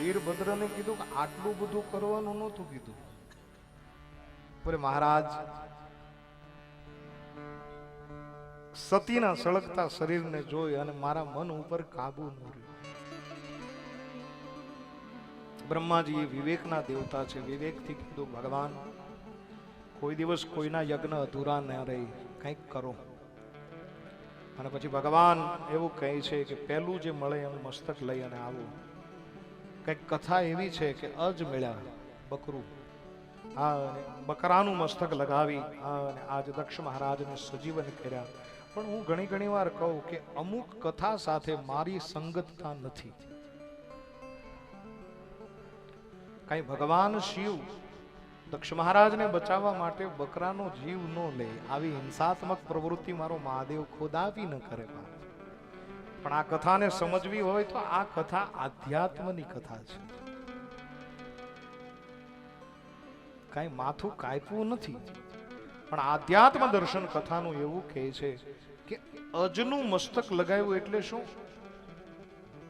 વીરભદ્રને કીધું કે આટલું બધું કરવાનું નહોતું કીધું. પણ મહારાજ, સતીના સળગતા શરીરને જોઈ અને મારા મન ઉપર કાબુ ન રહ્યો. બ્રહ્માજી એ વિવેકના દેવતા છે, વિવેકથી કીધું, ભગવાન, કોઈ દિવસ કોઈના યજ્ઞ અધૂરા ન રહી, કંઈક કરો. અને પછી ભગવાન એવું કહે છે કે પહેલું જે મળે એનું મસ્તક લઈ અને આવો. કંઈક કથા એવી છે કે અજ મેળ્યા બકરું. આ બકરાનું મસ્તક લગાવી અને આજ દક્ષ મહારાજને સજીવન કર્યા. પણ હું ઘણી ઘણી વાર કહું કે અમુક કથા સાથે મારી સંગતતા નથી. કઈ ભગવાન શિવ દક્ષ મહારાજને બચાવવા માટે બકરાનો જીવ ન લે. આવી હિંસાત્મક પ્રવૃત્તિ મારો મહાદેવ ખોદાવી ન કરે બાપ. પણ આ કથાને સમજવી હોય તો આ કથા આધ્યાત્મની કથા છે. કઈ માથું કાપવું નથી. પણ આધ્યાત્મ દર્શન કથાનું એવું કહે છે કે અજનું મસ્તક લગાવ્યું એટલે શું?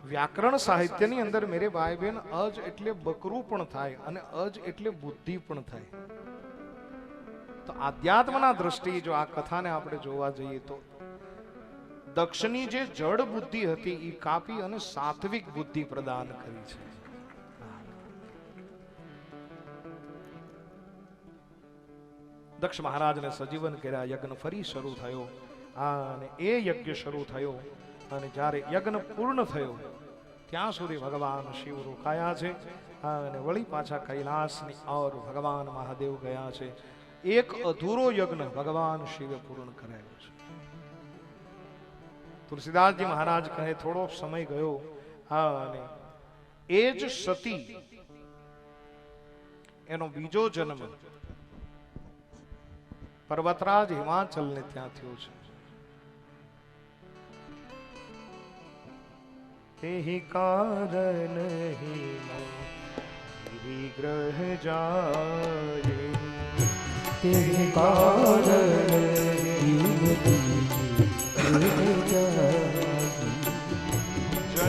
વ્યાકરણ સાહિત્યની અંદર મેરે ભાઈ બહેન અજ એટલે બકરું પણ થાય અને અજ એટલે બુદ્ધિ પણ થાય. તો આધ્યાત્મના દ્રષ્ટિએ જો આ કથાને આપણે જોવા જઈએ તો દક્ષની જે જડ બુદ્ધિ હતી એ કાપી અને સાત્વિક બુદ્ધિ પ્રદાન કરી છે. દક્ષ મહારાજને સજીવન કર્યા, યજ્ઞ ફરી શરૂ થયો. અને એ યજ્ઞ શરૂ થયો અને જ્યારે યજ્ઞ પૂર્ણ થયો, ત્યાં સુધી ભગવાન શિવ રોકાયા છે અને વળી પાછા કૈલાસની ઓર ભગવાન મહાદેવ ગયા છે. એક અધૂરો યજ્ઞ ભગવાન શિવે પૂર્ણ કરાયો છે. તુલસીદાસજી મહારાજ કહે થોડો સમય ગયો. હા, અને એ જ સતી, એનો બીજો જન્મ પર્વતરાજ હિમાચલ ને ત્યાં થયો છે. તેહી કારણ ગ્રહ જાય. તેહી કારણ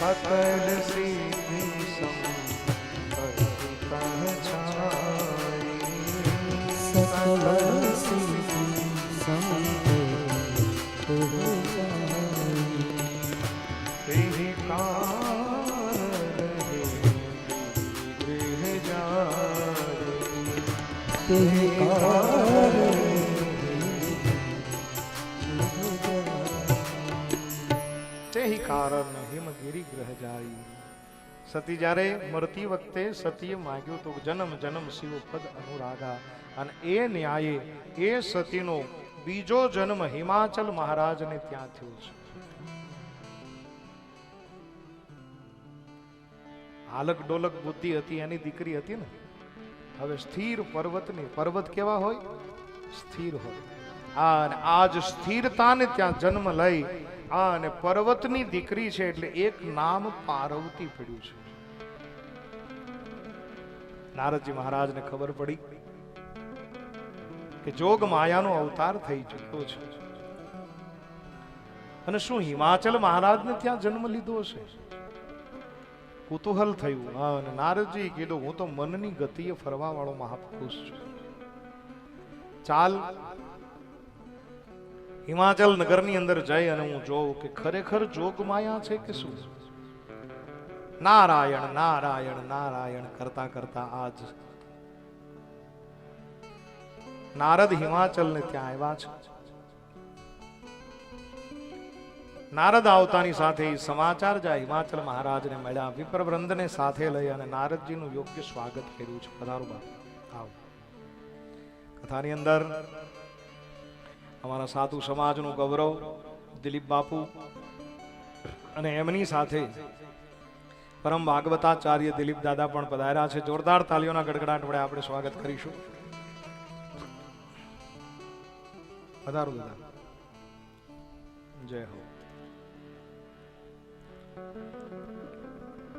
અકલ સીધી સંપત્તિ સકલ સીધી સંપત્તિ કાર રહે ગૃહ જા કારણ હિમગીરી ગ્રહ જાય સતી જ્યારે મરતી વખતે સતીએ માગ્યું તો જન્મ જન્મ શિવ પદ અનુરાગા. અને એ ન્યાયે એ સતીનો બીજો જન્મ હિમાચલ મહારાજને ત્યાં થયો છે. હાલક ડોલક બુદ્ધિ હતી, એની દીકરી હતી ને? હવે સ્થિર પર્વતની, પર્વત કેવા હોય? સ્થિર હોય. આજ સ્થિરતાને ત્યાં જન્મ લઈ આ અને પર્વતની દીકરી છે એટલે એક નામ પાર્વતી પડ્યું છે. નારદજી મહારાજને ખબર પડી કે જોગ માયાનો અવતાર થઈ ચૂક્યો છે. અને શું હિમાચલ મહારાજને ત્યાં જન્મ લીધો છે કુતૂહલ થયું. હા, અને નારદજી કીધું, હું તો મનની ગતિએ ફરવા વાળો મહાપુરુષ છું. ચાલ હિમાચલ નગરની અંદર જઈ અને હું જોઉં કે ખરેખર જોગ માયા છે કે શું? નારાયણ નારાયણ નારાયણ કરતા કરતા આજ નારદ હિમાચલ ને ત્યાં આવ્યા છે. નારદ આવતાની સાથે સમાચાર જ્યાં હિમાચલ મહારાજને મળ્યા, વિપ્રવૃંદને સાથે લઈ અને નારદજીનું યોગ્ય સ્વાગત કર્યું છે. પધારો બાપ. આવો. કથાની અંદર અમારા સાધુ સમાજનું ગૌરવ, દિલીપ બાપુ અને એમની સાથે પરમ ભાગવતાચાર્ય દિલીપ દાદા પણ પધાર્યા છે. જોરદાર તાલીઓના ગડગડાટ વડે આપણે સ્વાગત કરીશું. પધારો દાદા. જય હો.